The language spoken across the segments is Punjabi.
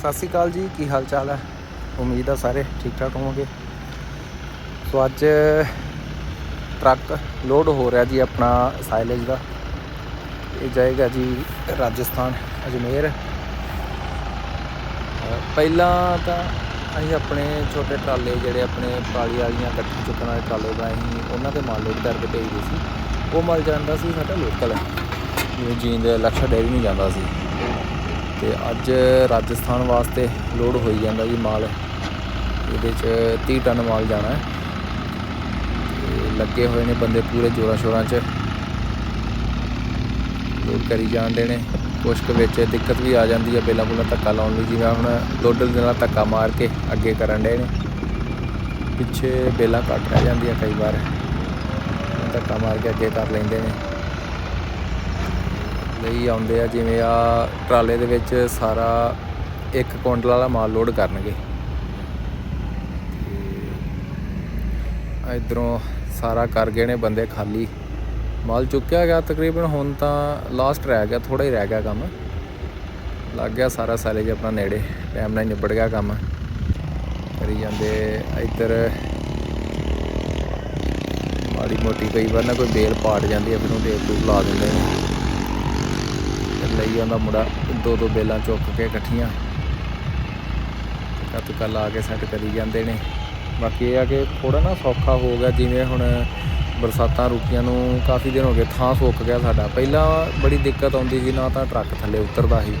ਸਤਿ ਸ਼੍ਰੀ ਅਕਾਲ ਜੀ, ਕੀ ਹਾਲ ਚਾਲ ਹੈ? ਉਮੀਦ ਆ ਸਾਰੇ ਠੀਕ ਠਾਕ ਹੋਵੋਗੇ। ਸੋ ਅੱਜ ਟਰੱਕ ਲੋਡ ਹੋ ਰਿਹਾ ਜੀ ਆਪਣਾ ਸਾਈਲੇਜ ਦਾ। ਇਹ ਜਾਏਗਾ ਜੀ ਰਾਜਸਥਾਨ, ਅਜਮੇਰ। ਪਹਿਲਾਂ ਤਾਂ ਅਸੀਂ ਆਪਣੇ ਛੋਟੇ ਟਰਾਲੇ ਜਿਹੜੇ ਆਪਣੇ ਪਰਾਲੀ ਵਾਲੀਆਂ ਗੱਠੀ ਚੁੱਕਣ ਵਾਲੇ ਟਰਾਲੇ ਬਣਾਏ ਸੀ, ਉਹਨਾਂ ਦੇ ਮਾਲ ਲੋਡ ਕਰਕੇ ਭੇਜਦੇ ਸੀ। ਉਹ ਮਾਲ ਜਾਂਦਾ ਸੀ, ਸਾਡਾ ਲੋਕਲ ਜਿਵੇਂ ਜੀਂਦ ਲਕਸ਼ਾ ਡੇਅਰੀ ਨਹੀਂ ਜਾਂਦਾ ਸੀ। ਤੇ ਅੱਜ ਰਾਜਸਥਾਨ ਵਾਸਤੇ ਲੋਡ ਹੋਈ ਜਾਂਦਾ ਜੀ ਮਾਲ। ਇਹਦੇ ਚ 30 ਟਨ ਮਾਲ ਜਾਣਾ। ਹੈ ਲੱਗੇ ਹੋਏ ਨੇ ਬੰਦੇ ਪੂਰੇ ਜੋਰਾਂ ਸ਼ੋਰਾਂ 'ਚ। ਲੋਡ ਕਰੀ ਜਾਂਦੇ ਨੇ। ਕੁਛ ਕੁ ਵਿੱਚ ਦਿੱਕਤ ਵੀ ਆ ਜਾਂਦੀ ਹੈ ਬੇਲਾ ਬੁਲਾ ਧੱਕਾ ਲਾਉਣ ਲਈ ਜਿਵੇਂ ਹੁਣ ਲੋਡਰ ਦੇ ਨਾਲ ਧੱਕਾ ਮਾਰ ਕੇ ਅੱਗੇ ਕਰਨ ਦੇ ਨੇ। ਪਿੱਛੇ ਬੇਲਾਂ ਘੱਟ ਰਹਿ ਜਾਂਦੀਆਂ ਕਈ ਵਾਰ। ਧੱਕਾ ਮਾਰ ਕੇ ਅੱਗੇ ਕਰ ਲੈਂਦੇ ਨੇ। ਲਈ ਆਉਂਦੇ ਆ, ਜਿਵੇਂ ਆ ਟਰਾਲੇ ਦੇ ਵਿੱਚ ਸਾਰਾ ਇੱਕ ਕੁਇੰਟਲ ਵਾਲਾ ਮਾਲ ਲੋਡ ਕਰਨਗੇ। ਤੇ ਇਧਰੋਂ ਸਾਰਾ ਕਰ ਗਏ ਨੇ ਬੰਦੇ ਖਾਲੀ। ਮਾਲ ਚੁੱਕਿਆ ਗਿਆ ਤਕਰੀਬਨ, ਹੁਣ ਤਾਂ ਲਾਸਟ ਰਹਿ ਗਿਆ ਥੋੜਾ ਹੀ ਰਹਿ ਗਿਆ ਕੰਮ। ਲੱਗ ਗਿਆ ਸਾਰਾ ਸਾਲੇ ਆਪਣਾ ਨੇੜੇ ਟਾਈਮ ਨਾਲ ਨਿਬੜ ਗਿਆ ਕੰਮ। ਕਰੀ ਜਾਂਦੇ ਇੱਧਰ। ਮਾੜੀ ਮੋਟੀ ਕਈ ਵਾਰ ਨਾ ਕੋਈ ਬੇਲ ਪਾੜ ਜਾਂਦੀ ਹੈ ਫਿਰ ਉਹ ਟੇਪ ਟੂਪ ਲਾ ਦਿੰਦੇ ਨੇ। ਲਈ ਜਾਂਦਾ ਮੁੰਡਾ। ਦੋ ਦੋ ਬੇਲਾਂ ਚੁੱਕ ਕੇ ਇਕੱਠੀਆਂ। ਕੱਤ ਕੱਲ ਆ ਕੇ ਸੈੱਟ ਕਰੀ ਜਾਂਦੇ ਨੇ। ਬਾਕੀ ਇਹ ਆ ਕਿ ਥੋੜਾ ਨਾ ਸੌਖਾ ਹੋ ਗਿਆ, ਜਿਵੇਂ ਹੁਣ ਬਰਸਾਤਾਂ ਰੁਕੀਆਂ ਨੂੰ ਕਾਫੀ ਦਿਨ ਹੋ ਗਏ, ਥਾਂ ਸੁੱਕ ਗਿਆ ਸਾਡਾ। ਪਹਿਲਾਂ ਬੜੀ ਦਿੱਕਤ ਆਉਂਦੀ ਸੀ, ਨਾ ਤਾਂ ਟਰੱਕ ਥੱਲੇ ਉਤਰਦਾ ਸੀ।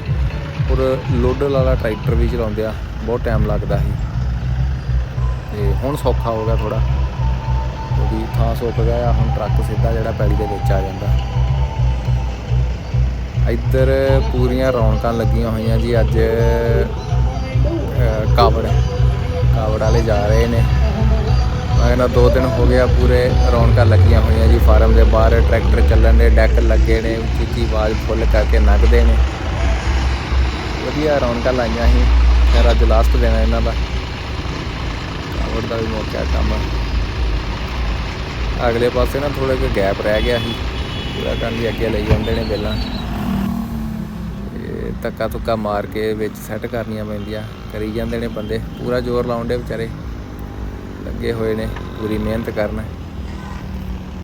ਔਰ ਲੋਡਰ ਵਾਲਾ ਟਰੈਕਟਰ ਵੀ ਚਲਾਉਂਦੇ ਆ, ਬਹੁਤ ਟਾਈਮ ਲੱਗਦਾ ਸੀ। ਤੇ ਹੁਣ ਸੌਖਾ ਹੋ ਗਿਆ ਥੋੜਾ ਕਿਉਂਕਿ ਥਾਂ ਸੁੱਕ ਗਿਆ ਆ, ਹੁਣ ਟਰੱਕ ਸਿੱਧਾ ਜਿਹੜਾ ਪੈਲੀ ਦੇ ਵਿੱਚ ਆ ਜਾਂਦਾ। ਇੱਧਰ ਪੂਰੀਆਂ ਰੌਣਕਾਂ ਲੱਗੀਆਂ ਹੋਈਆਂ ਜੀ ਅੱਜ ਅਹ, ਕਾਵੜ ਕਾਵੜ ਵਾਲੇ ਜਾ ਰਹੇ ਨੇ। ਮੈਂ ਦੋ ਦਿਨ ਹੋ ਗਿਆ ਪੂਰੇ ਰੌਣਕਾਂ ਲੱਗੀਆਂ ਹੋਈਆਂ ਜੀ ਫਾਰਮ ਦੇ ਬਾਹਰ ਟਰੈਕਟਰ ਚੱਲਣ ਦੇ ਡੈਕ ਲੱਗੇ ਨੇ ਉੱਚੀ ਉੱਚੀ ਆਵਾਜ਼ ਫੁੱਲ ਕਰਕੇ ਨੱਗਦੇ ਨੇ। ਵਧੀਆ ਰੌਣਕਾਂ ਲਾਈਆਂ ਸੀ ਫਿਰ ਅੱਜ ਲਾਸਟ ਦਿਨ ਹੈ ਇਹਨਾਂ ਦਾ। ਕਾਵੜ ਦਾ ਵੀ ਮੌਕਾ ਕੰਮ। ਅਗਲੇ ਪਾਸੇ ਨਾ ਥੋੜਾ ਜਿਹਾ ਗੈਪ ਰਹਿ ਗਿਆ ਸੀ। ਪੂਰਾ ਕਰਨ ਦੀ ਅੱਗੇ ਲਈ ਜਾਂਦੇ ਨੇ ਪਹਿਲਾਂ ਧੱਕਾ ਧੁੱਕਾ ਮਾਰ ਕੇ ਵਿੱਚ ਸੈੱਟ ਕਰਨੀਆਂ ਪੈਂਦੀਆਂ। ਕਰੀ ਜਾਂਦੇ ਨੇ ਬੰਦੇ। ਪੂਰਾ ਜ਼ੋਰ ਲਾਉਂਦੇ ਵਿਚਾਰੇ। ਲੱਗੇ ਹੋਏ ਨੇ। ਪੂਰੀ ਮਿਹਨਤ ਕਰਨ।